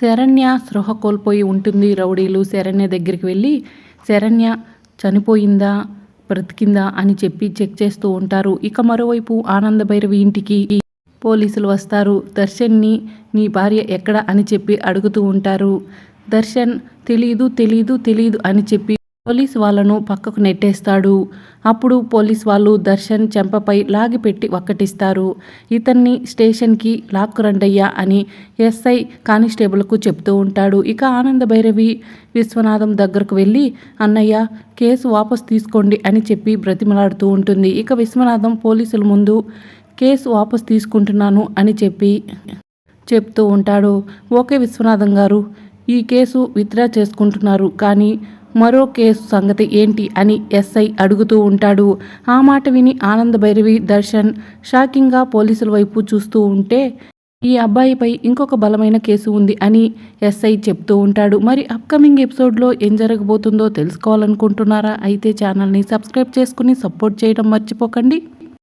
శరణ్య స్పృహ కోల్పోయి ఉంటుంది రౌడీలు. శరణ్య దగ్గరికి వెళ్ళి శరణ్య చనిపోయిందా? బ్రతికిందా? అని చెప్పి చెక్ చేస్తూ ఉంటారు. ఇక మరోవైపు ఆనంద భైరవి ఇంటికి పోలీసులు వస్తారు. దర్శన్ని నీ భార్య ఎక్కడ? అని చెప్పి అడుగుతూ ఉంటారు. దర్శన్ తెలీదు తెలీదు తెలీదు అని చెప్పి పోలీస్ వాళ్ళను పక్కకు నెట్టేస్తాడు. అప్పుడు పోలీస్ వాళ్ళు దర్శన్ చెంపపై లాగిపెట్టి ఒక్కటిస్తారు ఇతన్ని స్టేషన్కి లాక్కురండయ్యా అని ఎస్ఐ కానిస్టేబుల్కు చెప్తూ ఉంటాడు. ఇక ఆనంద భైరవి విశ్వనాథం దగ్గరకు వెళ్ళి అన్నయ్య కేసు వాపస్ తీసుకోండి అని చెప్పి బ్రతిమలాడుతూ ఉంటుంది. ఇక విశ్వనాథం పోలీసుల ముందు కేసు వాపస్ తీసుకుంటున్నాను అని చెప్పి చెప్తూ ఉంటాడు. ఓకే విశ్వనాథం గారు ఈ కేసు విత్డ్రా చేసుకుంటున్నారు. కానీ మరో కేసు సంగతి ఏంటి అని ఎస్ఐ అడుగుతూ ఉంటాడు. ఆ మాట విని ఆనంద భైరవి దర్శన్ షాకింగ్గా పోలీసుల వైపు చూస్తూ ఉంటే ఈ అబ్బాయిపై ఇంకొక బలమైన కేసు ఉంది అని ఎస్ఐ చెప్తూ ఉంటాడు. మరి అప్కమింగ్ ఎపిసోడ్లో ఏం జరగబోతుందో తెలుసుకోవాలనుకుంటున్నారా? అయితే ఛానల్ని సబ్స్క్రైబ్ చేసుకుని సపోర్ట్ చేయడం మర్చిపోకండి.